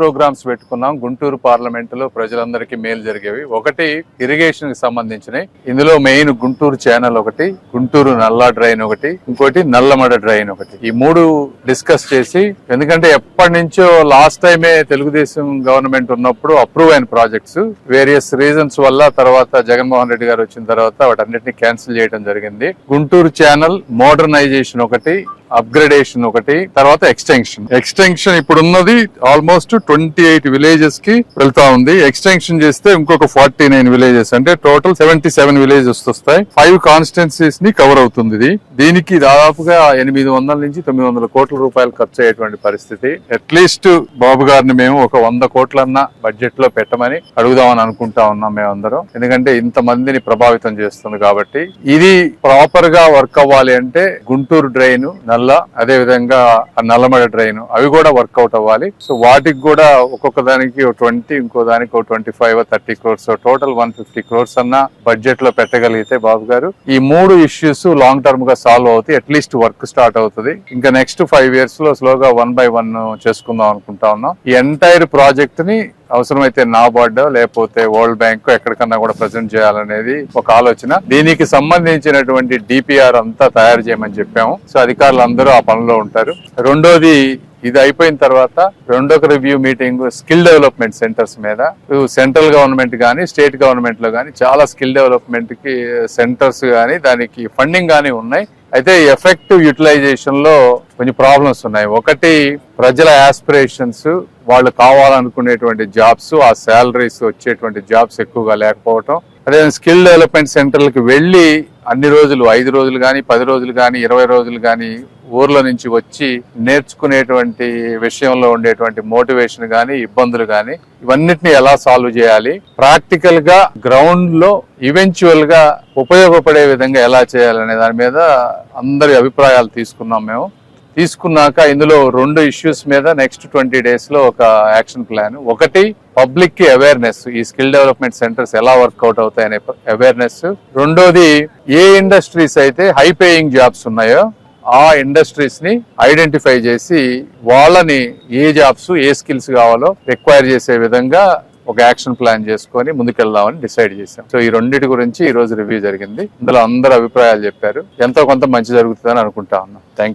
Programmes పెట్టుకున్నాం. గుంటూరు పార్లమెంట్లో ప్రజలందరికీ మేలు జరిగేవి. ఒకటి ఇరిగేషన్కి సంబంధించినవి ఇందులో మెయిన్ గుంటూరు ఛానల్ ఒకటి గుంటూరు నల్లా డ్రైన్ ఒకటి ఇంకోటి నల్లమడ డ్రైన్ ఒకటి. ఈ మూడు డిస్కస్ చేసి ఎందుకంటే ఎప్పటి నుంచో లాస్ట్ టైమే తెలుగుదేశం గవర్నమెంట్ ఉన్నప్పుడు అప్రూవ్ అయిన ప్రాజెక్ట్స్. వేరియస్ రీజన్స్ వల్ల తర్వాత జగన్మోహన్ రెడ్డి గారు వచ్చిన తర్వాత వాటన్నిటిని క్యాన్సిల్ చేయడం జరిగింది. గుంటూరు ఛానల్ మోడర్నైజేషన్ ఒకటి అప్గ్రేడేషన్ ఒకటి తర్వాత ఎక్స్టెన్షన్. ఎక్స్టెన్షన్ ఇప్పుడు ఉన్నది ఆల్మోస్ట్ ట్వంటీ ఎయిట్ విలేజెస్కి వెళ్తా ఉంది. ఎక్స్టెన్షన్ చేస్తే ఇంకొక ఫార్టీ నైన్ విలేజెస్ అంటే టోటల్ సెవెంటీ సెవెన్ విలేజెస్ వస్తాయి ఫైవ్ కాన్స్టిట్యున్సీస్ని కవర్ అవుతుంది ఇది. దీనికి దాదాపుగా ఎనిమిది వందల నుంచి తొమ్మిది వందల కోట్ల రూపాయలు ఖర్చు అయ్యేటువంటి పరిస్థితి. అట్లీస్ట్ బాబు గారిని మేము ఒక వంద కోట్లన్నా బడ్జెట్లో పెట్టమని అడుగుదామని అనుకుంటా ఉన్నాం మేమందరం ఎందుకంటే ఇంత మందిని ప్రభావితం చేస్తుంది కాబట్టి. ఇది ప్రాపర్గా వర్క్ అవ్వాలి అంటే గుంటూరు డ్రైన్ నల్ల అదే విధంగా ఆ నల్లమడ డ్రైన్. అవి కూడా వర్కౌట్ అవ్వాలి. సో వాటికి కూడా ఒక్కొక్క దానికి ట్వంటీ ఇంకో దానికి ఒక twenty five thirty crores. Total one fifty crores అన్న బడ్జెట్లో పెట్టగలిగితే బాబు గారు ఈ మూడు ఇష్యూస్ లాంగ్ టర్మ్గా సాల్వ్ అవుతాయి అట్లీస్ట్ వర్క్ స్టార్ట్ అవుతుంది. ఇంకా నెక్స్ట్ ఫైవ్ ఇయర్స్లో స్లోగా వన్ బై వన్ చేసుకుందాం అనుకుంటా ఉన్నాం. ఈ ఎంటైర్ ప్రాజెక్ట్ని అవసరమైతే నాబార్డ్ లేకపోతే వరల్డ్ బ్యాంక్ ఎక్కడికన్నా కూడా ప్రజెంట్ చేయాలనేది ఒక ఆలోచన. దీనికి సంబంధించినటువంటి డిపిఆర్ అంతా తయారు చేయమని చెప్పాము. సో అధికారులు అందరూ ఆ పనిలో ఉంటారు. రెండోది ఇది అయిపోయిన తర్వాత రెండొక review meeting skill development centres మీద. సెంట్రల్ గవర్నమెంట్ కానీ స్టేట్ గవర్నమెంట్లో కానీ చాలా స్కిల్ డెవలప్మెంట్కి సెంటర్స్ కానీ దానికి ఫండింగ్ కానీ ఉన్నాయి. అయితే ఎఫెక్టివ్ యూటిలైజేషన్లో కొన్ని ప్రాబ్లమ్స్ ఉన్నాయి. ఒకటి ప్రజల యాస్పిరేషన్స్ వాళ్ళు కావాలనుకునేటువంటి జాబ్స్ ఆ శాలరీస్ వచ్చేటువంటి జాబ్స్ ఎక్కువగా లేకపోవటం. అదే స్కిల్ డెవలప్మెంట్ సెంటర్లకు వెళ్ళి అన్ని రోజులు ఐదు రోజులు కానీ పది రోజులు కానీ ఇరవై రోజులు కానీ ఊర్ల నుంచి వచ్చి నేర్చుకునేటువంటి విషయంలో ఉండేటువంటి మోటివేషన్ కానీ ఇబ్బందులు కానీ ఇవన్నిటిని ఎలా సాల్వ్ చేయాలి? ప్రాక్టికల్గా గ్రౌండ్లో ఈవెన్చువల్గా ఉపయోగపడే విధంగా ఎలా చేయాలనే దాని మీద అందరి అభిప్రాయాలు తీసుకున్నాం మేము. తీసుకున్నాక ఇందులో రెండు ఇష్యూస్ మీద నెక్స్ట్ ట్వంటీ డేస్లో ఒక యాక్షన్ ప్లాన్ ఒకటి పబ్లిక్కి అవేర్నెస్ ఈ స్కిల్ డెవలప్మెంట్ సెంటర్స్ ఎలా వర్కౌట్ అవుతాయనే అవేర్నెస్ రెండోది ఏ ఇండస్ట్రీస్ అయితే హై పేయింగ్ జాబ్స్ ఉన్నాయో ఆ ఇండస్ట్రీస్ని ఐడెంటిఫై చేసి వాళ్ళని ఏ జాబ్స్ ఏ స్కిల్స్ కావాలో రిక్వైర్ చేసే విధంగా ఒక యాక్షన్ ప్లాన్ చేసుకొని ముందుకెళ్దామని డిసైడ్ చేశాం. సో ఈ రెండింటి గురించి ఈ రోజు రివ్యూ జరిగింది. ఇందులో అందరు అభిప్రాయాలు చెప్పారు. ఎంతో కొంత మంచి జరుగుతుందని అనుకుంటా ఉన్నాం. Thank you